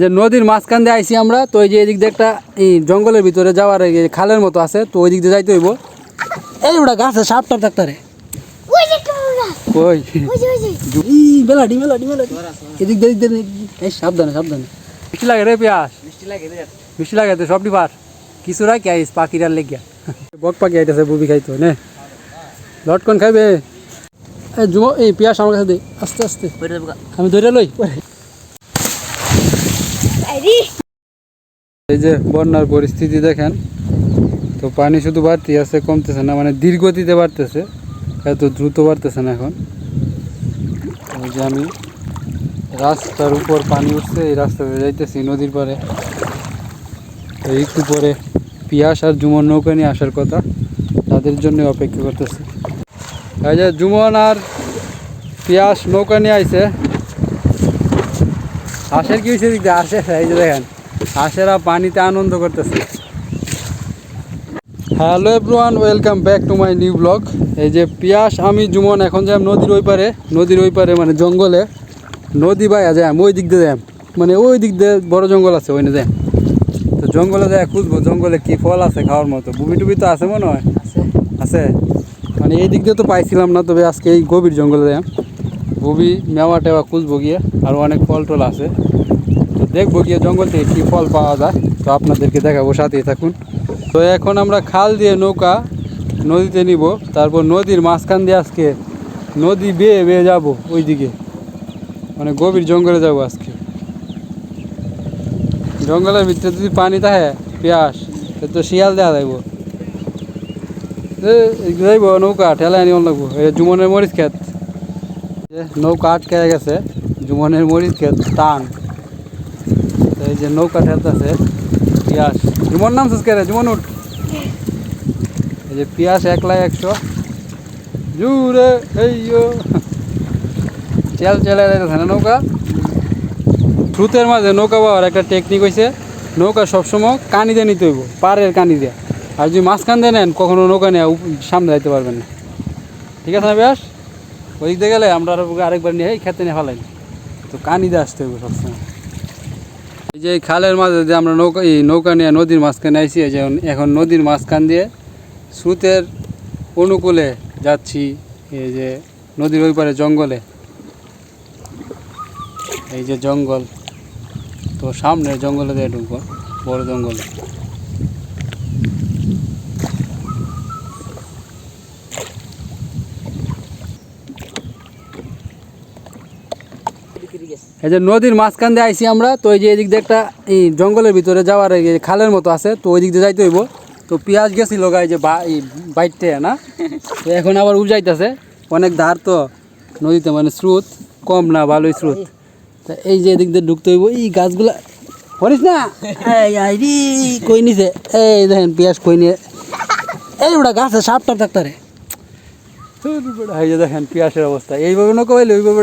যে নদীর মাঝখান দিয়ে আইসি আমরা তো এই যে এদিক দিয়ে একটা এই জঙ্গলের ভিতরে যাওয়ার এই খালের মতো আছে তো ওই দিক দিয়ে যাইতে হইব। এই ওটা গাছে। সাপ টাপ যে কামড়া কই এদিক দিয়ে এদিক দিয়ে এই সাবধানে সাবধানে। মিষ্টি লাগে রে মিষ্টি লাগে রে। মিষ্টি লাগে তো সব ডিবার কিছু রাখি আইস পাখিরার লেগিয়া। বক পাখি আইতেছে বুবি খাইতো নে। লটকন খাইবে। এই পেঁয়াজ আমার কাছে দে আস্তে আস্তে। আমি ধরে লই। এই যে বন্যার পরিস্থিতি দেখেন, তো পানি শুধু বাড়তি আছে, কমতেছে না মানে ধীর গতিতে বাড়তেছে, এত দ্রুত বাড়তেছে না এখন। ওই যে আমি রাস্তার উপর পানি উঠছে, এই রাস্তাতে যাইতেছি নদীর পারে তো একটু পরে পিয়াস আর জুমন নৌকা নিয়ে আসার কথা, তাদের জন্য অপেক্ষা করতেছি। এই যে জুমন আর পিয়াস নৌকা নিয়ে আইছে। হাঁসের কি হয়েছে দিক হাঁসের এই যে দেখেন। হাঁসেরা পানিতে আনন্দ করতেছে। Hello everyone welcome back to my new blog এই যে পিয়াস আমি জুমন এখন যাই নদীর ওই পারে। নদীর ওই পারে মানে জঙ্গলে। নদী বাইয়া যাই ওই দিক দিয়ে যাই মানে ওই দিক দিয়ে বড় জঙ্গল আছে ওই যাই তো জঙ্গলে যাই খুঁজবো জঙ্গলে কি ফল আছে খাওয়ার মতো। বুবি টুবি তো আছে মনে হয়? আছে। মানে এই দিক দিয়ে তো পাইছিলাম না তবে আজকে এই গভীর জঙ্গলে যাই বুবি মেওয়া টেওয়া খুঁজবো গিয়ে আরও অনেক ফল টল আছে। দেখব গিয়ে জঙ্গল থেকে কী ফল পাওয়া যায়। তো আপনাদেরকে দেখাবো, সাথেই থাকুন। তো এখন আমরা খাল দিয়ে নৌকা নদীতে নিব, তারপর নদীর মাঝখান দিয়ে আজকে নদী বেয়ে বেয়ে যাব ওইদিকে। মানে গভীর জঙ্গলে যাব আজকে। জঙ্গলের ভিতরে যদি পানি থাকে, পেঁয়াস তো শিয়াল দেওয়া যাইব। যাইব, নৌকা, ঠেলায় নিয়ে লাগবো। এই জুমনের মরিচ যে নৌকা আটকে গেছে, জুমনের মরিচ ক্ষেত, টান। এই যে নৌকা ঠেলতেছে, পিয়াস। জুমন নাম শেষ করে জুমন উঠ। এই যে পিয়াস একলাই একশো। জুরে এই চেল চেলে না নৌকা? স্রোতের মাঝে নৌকা পাওয়ার একটা টেকনিক হয়েছে নৌকা সবসময় কানি দিয়ে নিতে হইব, পাড়ের কানি দিয়ে। আর যদি মাঝখান দিয়ে নেন, কখনো নৌকা উপ- সামনে যাইতে পারবেন না। ঠিক আছে না ব্যাস ওই দিক গেলে আমরা আরও আরেকবার নিয়ে এই খেতে নিয়ে ফেলাই তো কানি দিয়ে আসতে হবে সবসময়। যে খালের মাঝে যে আমরা নৌকা এই নৌকা নিয়ে নদীর মাঝখানে আইসি এই যে এখন- এখন নদীর মাঝখান দিয়ে স্রোতের অনুকূলে যাচ্ছি, এই যে নদীর ওই পারে জঙ্গলে। এই যে জঙ্গল, তো সামনে জঙ্গলে দিয়ে ঢুকবো, বড় জঙ্গলে। এই যে নদীর মাঝখান দিয়ে আইসি আমরা তো এই যে এদিক দিয়ে একটা এই জঙ্গলের ভিতরে যাওয়ার এই খালের মতো আছে তো ওই দিক দিয়ে যাইতে হইব। তো পেঁয়াজ গেছিল গাই যে বা এই বাইটতে না? তো এখন আবার উজাইতেছে অনেক ধার তো নদীতে মানে স্রোত কম না ভালোই স্রোত। তা এই যে এদিক দিয়ে ঢুকতে হইব এই গাছগুলা পড়িস না? আইরি। কই নিছে? এই দেখেন পেঁয়াজ কই নিয়ে এই ওটা গাছে সাপ টাপ যে দেখেন পেঁয়াজের অবস্থা। এইভাবে নৌকা পাইলে ওইভাবে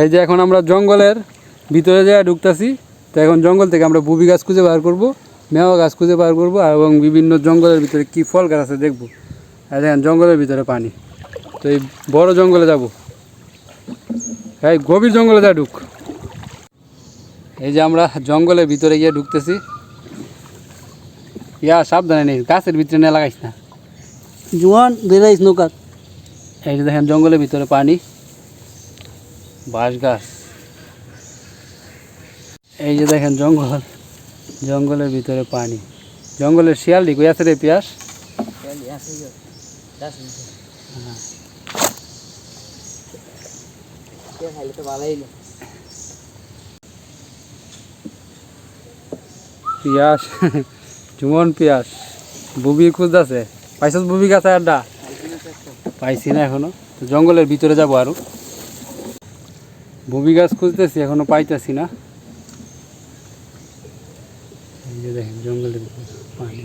এই যে এখন আমরা জঙ্গলের ভিতরে যাই ঢুকতেছি তো এখন জঙ্গল থেকে আমরা বুবি গাছ খুঁজে বার করব মেওয়া গাছ খুঁজে বার করব এবং বিভিন্ন জঙ্গলের ভিতরে কি ফল গাছ আছে দেখব। আর দেখেন জঙ্গলের ভিতরে পানি। তো এই বড় জঙ্গলে যাব। এই গভীর জঙ্গলে যা ঢুক। এই যে আমরা জঙ্গলের ভিতরে গিয়ে ঢুকতেছি। ইয়া সাবধানে নেই গাছের ভিতরে না লাগাইস না। জোয়ান বেরাইস নৌকা এই যে দেখেন জঙ্গলের ভিতরে পানি। বাঁশ গাছ। এই যে দেখেন জঙ্গল জঙ্গলের ভিতরে পানি। জঙ্গলের শিয়ালটি কই আছে রে পিয়াস? আছে। পিয়াস জুমন পিয়াস বুবি খুঁজতেছে। পাইছস বুবি গাছে আড্ডা? পাইছি না এখনও। তো জঙ্গলের ভিতরে যাব আরও। বুবি গাছ খুঁজতেছি এখনও পাইতেছি না। এই যে দেখেন জঙ্গলের ভিতরে পানি।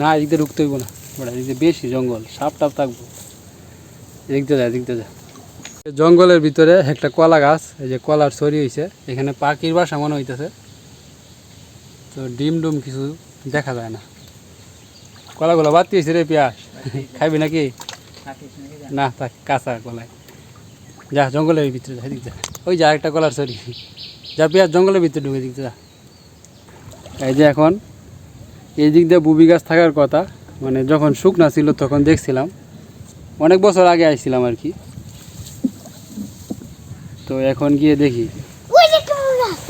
না এদিক ঢুকতে হইব না। বড় এদিক বেশি জঙ্গল সাপ টাপ থাকব। এদিক দিয়ে যা এদিক যা। জঙ্গলের ভিতরে একটা কলা গাছ এই যে কলার ছড়ি হয়েছে এখানে পাখির বাসা মনে হইতেছে। তো ডিম ডুম কিছু দেখা যায় না। কলাগুলো বাদ দিয়েছে রে পিয়াস। খাইবি নাকি। না তা কাঁচা কলাই। যা জঙ্গলের ভিতরে যা যা। ওই যা একটা কলার সরি যা পেঁয়াজ জঙ্গলের ভিতরে ঢুকে দিকতে যা। এই যে এখন এই দিক দিয়ে বুবি গাছ থাকার কথা মানে যখন শুকনা ছিল তখন দেখছিলাম। অনেক বছর আগে আইছিলাম আর কি। তো এখন গিয়ে দেখি।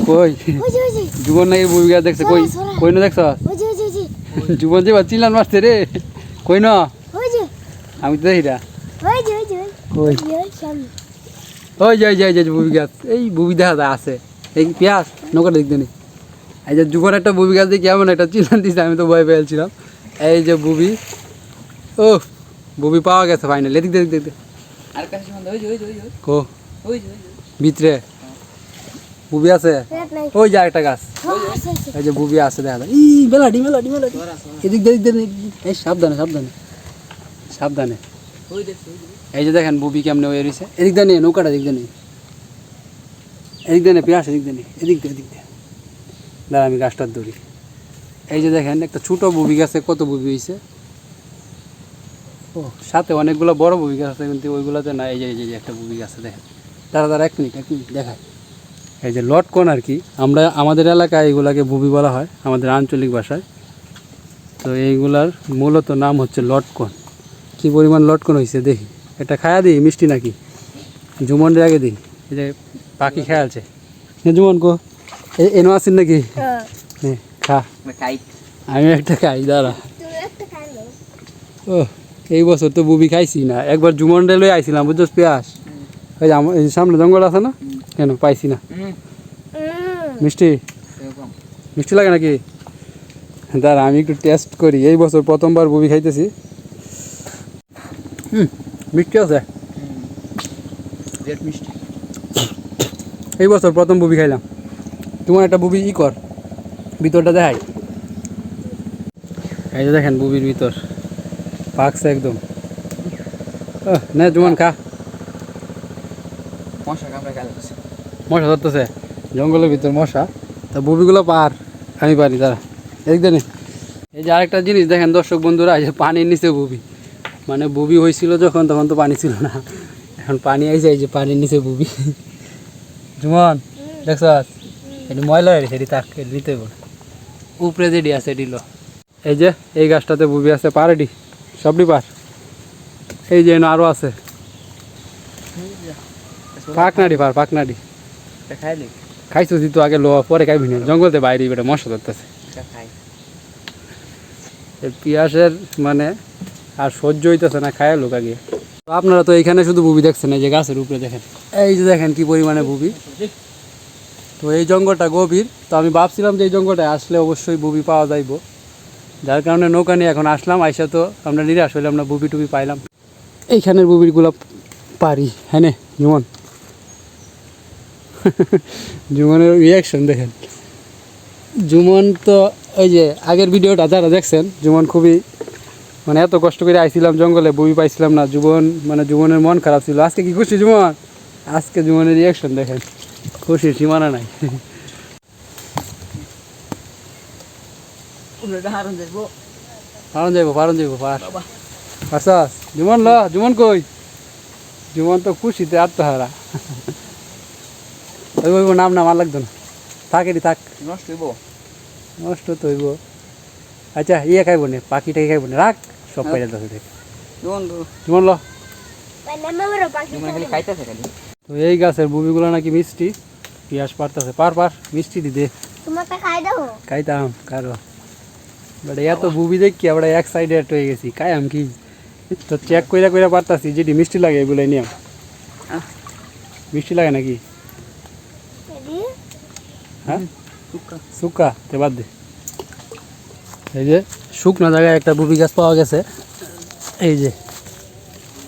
কই? জীবন নাকি বুবি গাছ দেখছে? কই। কই না দেখছ? জীবন যে চিল্লান মারছে রে। কই না? আমি তো দেখি না। কই? ওই যে ওই যে যে বুবি গাছ। এই বুবি দেখা যায় আছে। এই পেঁয়াজ নৌকা দেখতে নেই। এই যে যুবন একটা বুবি গাছ দিয়ে কেমন একটা চিল্লান দিছে আমি তো ভয় পেয়েছিলাম এই যে বুবি ও বুবি পাওয়া গেছে ফাইনাল এদিক দেখ দেখতে যে কো? ভিতরে। বুবি আছে? ওই যে একটা গাছ। এই যে বুবি আছে দেখা যায়। ই মেলাডি মেলাডি মেলাডি এদিক এদিক এই সাবধানে সাবধানে সাবধানে। এই যে দেখেন বুবি কেমনে হয়ে রয়েছে এদিক দিয়ে নিয়ে, নৌকাটা এদিক দিয়ে নেই এদিক দিয়ে নেই পেঁয়াজ এদিক দিয়ে নেই এদিক দিয়ে এদিক দিয়ে। দাঁড়া, আমি গাছটার দৌড়ি এই যে দেখেন, একটা ছোট বুবি গাছে কত বুবি হয়েছে ও, সাথে অনেকগুলো বড় বুবি গাছ আছে, কিন্তু ওইগুলোতে না, এই যে, এই যে- একটা বুবি গাছ দেখেন। দাঁড়া দাঁড়া, এক মিনিট এক মিনিট দেখায় এই যে লটকন আর কি, আমরা, আমাদের এলাকায় এগুলাকে বুবি বলা হয়, আমাদের আঞ্চলিক ভাষায়। তো এইগুলার মূলত নাম হচ্ছে লটকন। কি পরিমাণ লটকন হয়েছে দেখি। এটা খায়া দিই মিষ্টি নাকি? জুমনের আগে দিই। এই যে পাখি খেয়ালছে জুমন কো। এনো আসেন নাকি? হ্যাঁ। নে, খা। আমি একটা খাই দাঁড়া। তুমি একটা খাই নাও ও এই বছর তো বুবি খাইছি না। একবার জুমন লই আইছিলাম বুঝছ পেঁয়াজ ওই যে আমার এই যে সামনে জঙ্গল আছে না? কেন পাইছি না। মিষ্টি? মিষ্টি লাগে নাকি? দাঁড়া আমি একটু টেস্ট করি। এই বছর প্রথমবার বুবি খাইতেছি। হুম। মিষ্টি আছে? মিষ্টি। এই বছর প্রথম বুবি খাইলাম। তোমার একটা বুবি ই কর ভিতরটা দেখাই। এই যে দেখেন বুবির ভিতর পাকছে একদম। নে জুমান খা। মশা মশা ধরতেছে জঙ্গলের ভিতর মশা। তা বুবিগুলো পার আমি পারি তারা একদিন এই যে আরেকটা জিনিস দেখেন দর্শক বন্ধুরা এই যে পানির নিচে বুবি। মানে বুবি হয়েছিল যখন তখন তো পানি ছিল না। এখন পানি আইছে এই যে পানির নিচে বুবি। জুমন দেখছ? এটি ময়লা হয়ে তাক নিতে উপরে যেটি আছে এটি লো। এই যে এই গাছটাতে বুবি আছে পার এটি? সবটি পার? এই যে আরও আছে। পাকনাডি পার পাকনাডি খাইছো তো আগে লো পরে খাইবি না। জঙ্গলতে বাইরে বেটা মশা ধরতেছে। পিয়াসের মানে আর সহ্য হইতেছে না, খায় লোক আগে। তো আপনারা তো এইখানে শুধু বুবি দেখছেন, এই যে গাছের উপরে দেখেন। এই যে দেখেন কি পরিমাণে বুবি তো এই জঙ্গলটা গভীর, তো আমি ভাবছিলাম যে এই জঙ্গলটায় আসলে অবশ্যই বুবি পাওয়া যাইব। যার কারণে নৌকা নিয়ে এখন আসলাম, আইসা তো আমরা নিরাশ হইলাম না বুবি টুবি পাইলাম। এইখানের বুবিরগুলো পারি হ্যাঁ জুমন। জুমনের রিয়াকশন দেখেন। জুমন তো ওই যে আগের ভিডিওটা যারা দেখছেন, জুমন খুবই মানে এত কষ্ট করে আইছিলাম জঙ্গলে বই পাইছিলাম না জীবন মানে জুবনের মন খারাপ ছিল। আজকে কি খুশি জীবন আজকে জীবনের রিয়াকশন দেখেন। খুশির সীমানা নাই। যাইব যাইব পার পারছাস ল জুমন কই? জুমন তো খুশিতে আত্মহারা। ওই ওই নাম নাম আর লাগতো না। থাক এটি থাক। নষ্ট হইব। নষ্ট তো হইব। আচ্ছা ইয়ে খাইব না পাখিটাকে খাইব না রাখ। সব পাইলে দশ থেকে জুমন ল। তো এই গাছের বুবিগুলো নাকি মিষ্টি। পিয়াস পারতেছে পার পার মিষ্টি খাই খাইতাম কারও। বাট এত বুবি দেখি আমরা এক সাইডে এট হয়ে গেছি। খাইয়াম কি? তো চেক কইরা কইরা পারতাছি যেটি মিষ্টি লাগে এগুলো নিয়ে আহ। মিষ্টি লাগে নাকি? হ্যাঁ? শুকা তে বাদ দে। এই যে শুকনো জায়গায় একটা বুবি গাছ পাওয়া গেছে। এই যে।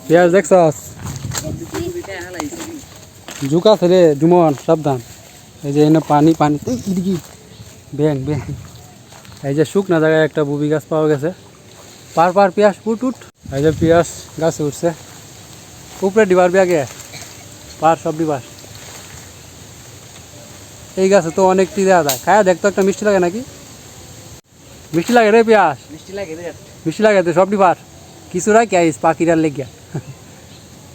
পেঁয়াজ দেখছস জুকা আছে রে জুমন সাবধান। এই যে এনে পানি পানি। এই এদিকে ব্যাং ব্যাং এই যে শুকনা জায়গায় একটা বুবি গাছ পাওয়া গেছে। পার পার পেঁয়াজ উঠ উঠ এই যে পেঁয়াজ গাছে উঠছে। উপরে ডিবার ব্যাগে। পার, সব ডিবার। এই গাছে তো অনেকটি দেওয়া যায় খায়া দেখতো একটা মিষ্টি লাগে নাকি? মিষ্টি লাগে রে পেঁয়াজ মিষ্টি লাগে রে। মিষ্টি লাগে তো সব ডিবার কিছু রাখি আইস পাখিরার লেগিয়া।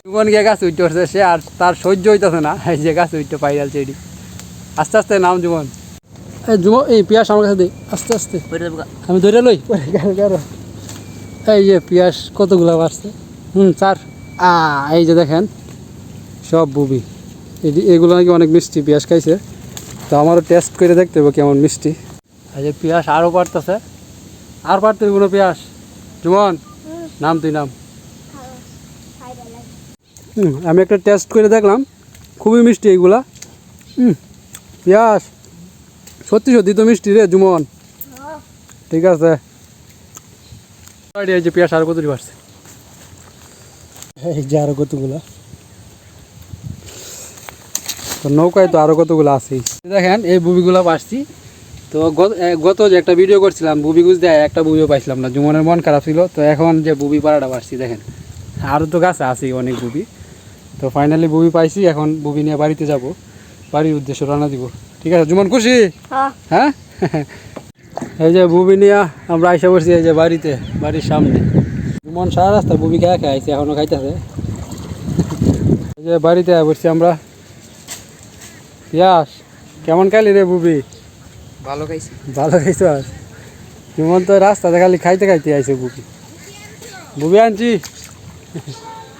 জীবন গিয়ে গাছ উঠতে উঠছে সে আর তার সহ্য হইতেছে না। এই যে গাছ উঠতে পাইরাল চেডি আস্তে আস্তে নাম জীবন এই জুমন এই পিয়াস আমার কাছে দে আস্তে আস্তে। যাব। আমি ধরে লই। এই যে পিয়াস কতগুলো বাড়ছে? হুম চার। আ এই যে দেখেন সব বুবি। এগুলো নাকি অনেক মিষ্টি পেঁয়াজ খাইছে। তো আমারও টেস্ট করে দেখতে হবে কেমন মিষ্টি। এই যে পিয়াস আরও পারতেছে আর পারতে কোনো পিয়াস। জুমন নাম তুই নাম। আমি একটা টেস্ট করে দেখলাম। খুবই মিষ্টি এইগুলা। হুম পেঁয়াজ সত্যি সত্যি তো মিষ্টি রে জুমন হ্যাঁ। ঠিক আছে। এই যে পেঁয়াজ আরও কতটি পারছে এই যে আরও কতগুলা? তো নৌকায় তো আরও কতগুলো আছেই দেখেন এই বুবিগুলো পারছি তো গত- যে একটা ভিডিও করছিলাম বুবি গুজ দেয় একটা বুবিও পাইছিলাম না। জুমনের মন খারাপ ছিল। তো এখন যে বুবি পাড়াটা পারছি দেখেন। আরও তো গাছে আছেই অনেক বুবি। তো ফাইনালি বুবি পাইছি এখন বুবি নিয়ে বাড়িতে যাব। বাড়ির উদ্দেশ্যে রান্না দিব। ঠিক আছে জুমন খুশি? হ্যাঁ। হ্যাঁ? এই যে বুবি নিয়ে আমরা আইসা পড়ছি এই যে বাড়িতে বাড়ির সামনে। জুমন সারা রাস্তা বুবি খেয়ে খেয়ে আইসি এখনও খাইতেছে। এই যে বাড়িতে পড়ছি আমরা। পিয়াস কেমন খাইলি রে বুবি? ভালো খাইছি ভালো খাইছ যেমন তো রাস্তাতে খালি খাইতে খাইতে আইছে বুবি। বুবি আনছি।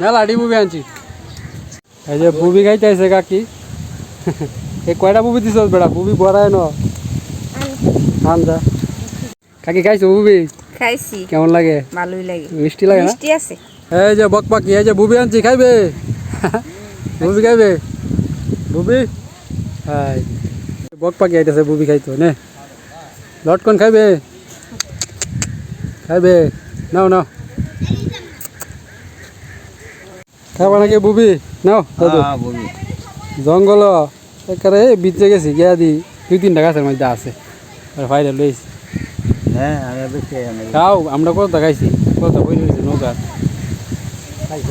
মেলাডি বুবি আনছি। এই যে বুবি খাইতে আইছে কাকি। এই কয়টা বুবি দিছ বেড়া? বুবি বড়ায় ন? আনজা। কাকি খাইছো বুবি? খাইছি। কেমন লাগে? ভালোই লাগে। মিষ্টি লাগে না? মিষ্টি আছে। এই যে বক পাখি এই যে বুবি আনছি খাইবে? বুবি খাইবে? বুবি? হাই। বক পাখি আইতেছে বুবি খাইতো নে। লটকন খাইবে? খাইবে? নাও নাও। খাবা নাকি বুবি? নাও দাদু হ্যাঁ, জঙ্গল। একেবারে বিচে গেছি গিয়া দি দুই তিনটা গাছের মধ্যে আছে। আর ফাইলে লইছি হ্যাঁ খাও আমরা কত খাইছি। কত বই নৌকা। খাইছ?